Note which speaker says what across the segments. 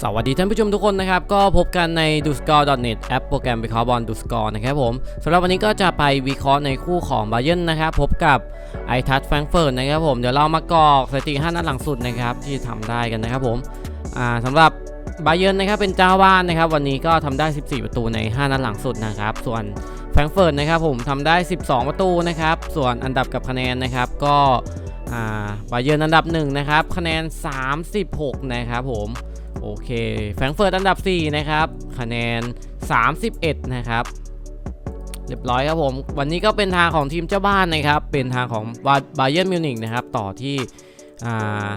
Speaker 1: สวัสดีท่านผู้ชมทุกคนนะครับ ก็พบกันใน d o s c o r e net แอปโปรแกรมวิเคราะห์บอลดูสกอร์นะครับผมสำหรับวันนี้ก็จะไปวิเคราะห์ในคู่ของบาเย r n นะครับ พบกับไอทัชแฟรงเฟิร์ตนะครับผมเดี๋ยวเรามากอกสถิติ5นัดหลังสุดนะครับที่ทำได้กันนะครับผมอ่าสำหรับบาเย r n นะครับเป็นเจ้าบ้านนะครับ วันนี้ก็ทำได้ 14 ประตูใน 5 นัดหลังสุดนะครับ ส่วนแฟรงเฟิร์ตนะครับผมทำได้ 12 ประตูนะครับ ส่วนอันดับกับคะแนนนะครับก็บาเย r n อันดับหนึ่งนะครับคะแนน 36 นะครับผม โอเค แฟรงเฟิร์ตอันดับ 4 นะครับ คะแนน 31 นะครับ เรียบร้อยครับผม วันนี้ก็เป็นทางของทีมเจ้าบ้านนะครับ เป็นทางของบาเย r n มิวนิกนะครับ ต่อที่อ่า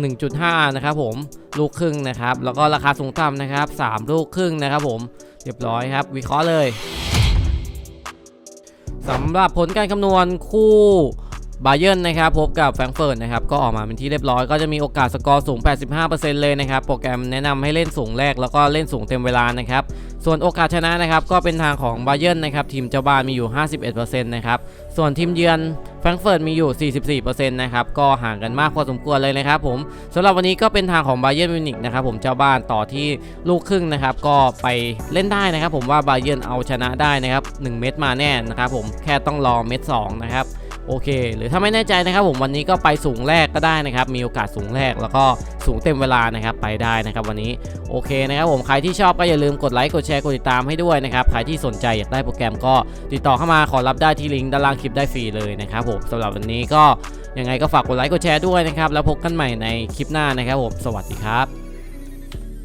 Speaker 1: 1.5 นะครับผม ลูกครึ่งนะครับ แล้วก็ราคาสูงต่ำนะครับ 3 ลูกครึ่งนะครับผม เรียบร้อยครับ วิเคราะห์เลยสำหรับผลการคำนวณคู่ บาเย r n นะครับพบกับแฟรงเฟิร์ตนะครับก็ออกมาเป็นที่เรียบร้อยก็จะมีโอกาสสกอร์สูง 85%เลยนะครับโปรแกรมแนะนำให้เล่นสูงแรกแล้วก็เล่นสูงเต็มเวลานะครับส่วนโอกาสชนะนะครับก็เป็นทางของบาเย r n นะครับทีมเจ้าบ้านมีอยู่ 51%นะครับส่วนทีมเยือนแฟรงเฟิร์ตมีอยู่ 44%นะครับก็ห่างกันมากพอสมควรเลยนะครับผมสำหรับวันนี้ก็เป็นทางของบาเย r n มิวนิกนะครับผมเจ้าบ้านต่อที่ลูกครึ่งนะครับก็ไปเล่นได้นะครับผมว่าบาเย r n เอาชนะได้นะครับ1เม็ดมาแน่นะครับผมแค่ต้องรอเม็ด2นะครับ โอเค หรือถ้าไม่แน่ใจนะครับ ผมวันนี้ก็ไปสูงแรกก็ได้นะครับ มีโอกาสสูงแรกแล้วก็สูงเต็มเวลานะครับไปได้นะครับวันนี้โอเคนะครับผมใครที่ชอบก็อย่าลืมกดไลค์กดแชร์กดติดตามให้ด้วยนะครับใครที่สนใจอยากได้โปรแกรมก็ติดต่อเข้ามาขอรับได้ที่ลิงก์ด้านล่างคลิปได้ฟรีเลยนะครับผมสำหรับวันนี้ก็ยังไงก็ฝากกดไลค์กดแชร์ด้วยนะครับแล้วพบกันใหม่ในคลิปหน้านะครับผมสวัสดีครับ